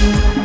Thank you.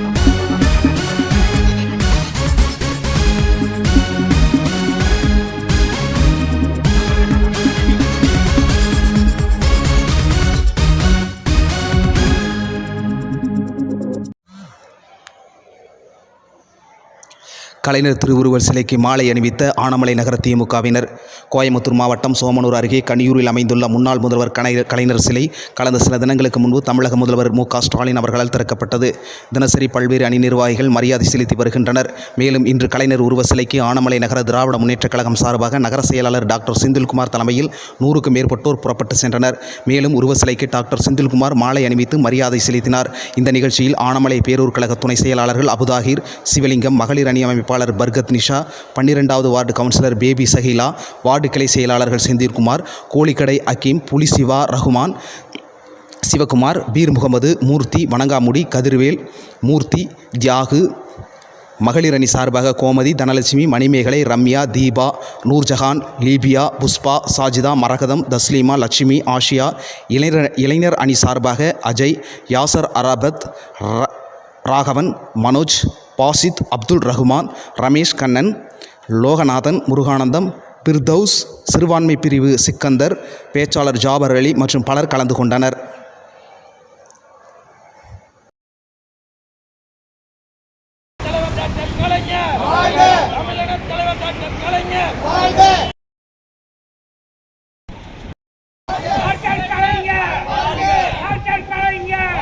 கலைஞர் திருவுருவர் சிலைக்கு மாலை அணிவித்த ஆனமலை நகர திமுகவினர். கோயம்புத்தூர் மாவட்டம் சோமனூர் அருகே கனியூரில் அமைந்துள்ள முன்னாள் முதல்வர் கலைஞர் கலைஞர் சிலை கடந்த சில தினங்களுக்கு முன்பு தமிழக முதல்வர் மு ஸ்டாலின் அவர்களால் திறக்கப்பட்டது. தினசரி பல்வேறு அணி நிர்வாகிகள் மரியாதை செலுத்தி வருகின்றனர். மேலும் இன்று கலைஞர் உருவ சிலைக்கு ஆனமலை நகர திராவிட முன்னேற்றக் கழகம் சார்பாக நகர செயலாளர் டாக்டர் செந்தில்குமார் தலைமையில் நூறுக்கும் மேற்பட்டோர் புறப்பட்டு சென்றனர். மேலும் உருவ சிலைக்கு டாக்டர் செந்தில்குமார் மாலை அணிவித்து மரியாதை செலுத்தினார். இந்த நிகழ்ச்சியில் ஆனமலை பேரூர் கழக துணை செயலாளர்கள் அபுதாகிர் சிவலிங்கம் மகளிர் அணி அமைப்பாளர் பர்கத் நிஷா பன்னிரெண்டாவது ward councillor Baby Sahila ward கிளை செயலாளர்கள் செந்தில்குமார் கோழிக்கடை அக்கீம் புலிசிவா ரஹ்மான் சிவகுமார் பீர் முகமது மூர்த்தி வணங்காமுடி கதிர்வேல் மூர்த்தி தியாகு மகளிர் அணி சார்பாக கோமதி தனலட்சுமி மணிமேகலை ரம்யா தீபா நூர்ஜஹான் லீபியா புஷ்பா சாஜிதா மரகதம் தஸ்லீமா லட்சுமி ஆஷியா இளைஞர் இளைஞர் அணி சார்பாக அஜய் யாசர் அராபத் ர- ராகவன் மனோஜ் பாசித் அப்துல் ரஹ்மான் ரமேஷ் கண்ணன் லோகநாதன் முருகானந்தம் பிர்தௌஸ் சிறுபான்மை பிரிவு சிக்கந்தர் பேச்சாளர் ஜாபர் அலி மற்றும் பலர் கலந்து கொண்டனர். தலைவர் டாக்டர் கலைஞர்! தமிழக தலைவர் doctor Kalaignar doctor Kalaignar doctor Kalaignar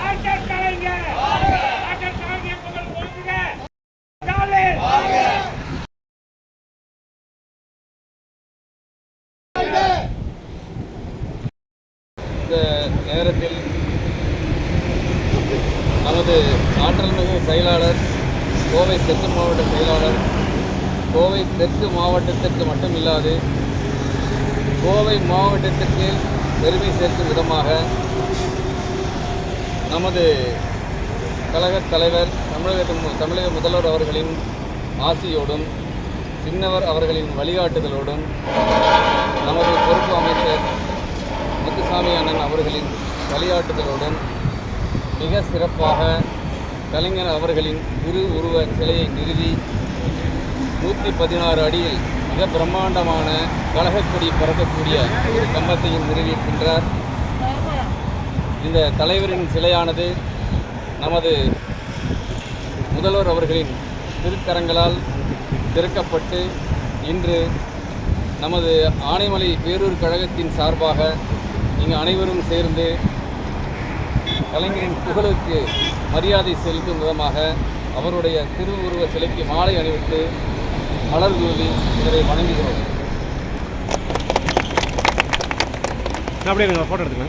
doctor Kalaignar doctor Kalaignar புகழ் போற்றுக ஸ்டாலின் இந்த நேரத்தில் நமது ஆற்றல் மிகு செயலாளர் கோவை தெற்கு மாவட்ட செயலாளர் கோவை தெற்கு மாவட்டத்திற்கு மட்டுமில்லாது கோவை மாவட்டத்திற்கு பெருமை சேர்க்கும் விதமாக நமது கழகத் தலைவர் தமிழக தமிழக முதல்வர் அவர்களின் ஆசியோடும் சின்னவர் அவர்களின் வழிகாட்டுதலோடும் நமது பொறுப்பு அமைச்சர் முத்துசாமி அண்ணன் அவர்களின் வழிகாட்டுதலுடன் மிக சிறப்பாக கலைஞர் அவர்களின் திரு உருவ சிலையை நிறுவி நூற்றி பதினாறு அடியில் மிக பிரம்மாண்டமான கழகக்கொடி பறக்கக்கூடிய ஒரு கம்பத்தையும் நிறுவியிருக்கின்றார். இந்த தலைவரின் சிலையானது நமது முதல்வர் அவர்களின் திருக்கரங்களால் திறக்கப்பட்டு இன்று நமது ஆனைமலை பேரூர் கழகத்தின் சார்பாக நீங்கள் அனைவரும் சேர்ந்து கலைஞரின் புகழுக்கு மரியாதை செலுத்தும் விதமாக அவருடைய திருவுருவ சிலைக்கு மாலை அணிவித்து மலர் தூவி இதனை வணங்குகிறோம். அப்படியே ஃபோட்டோ எடுத்துக்கலாம்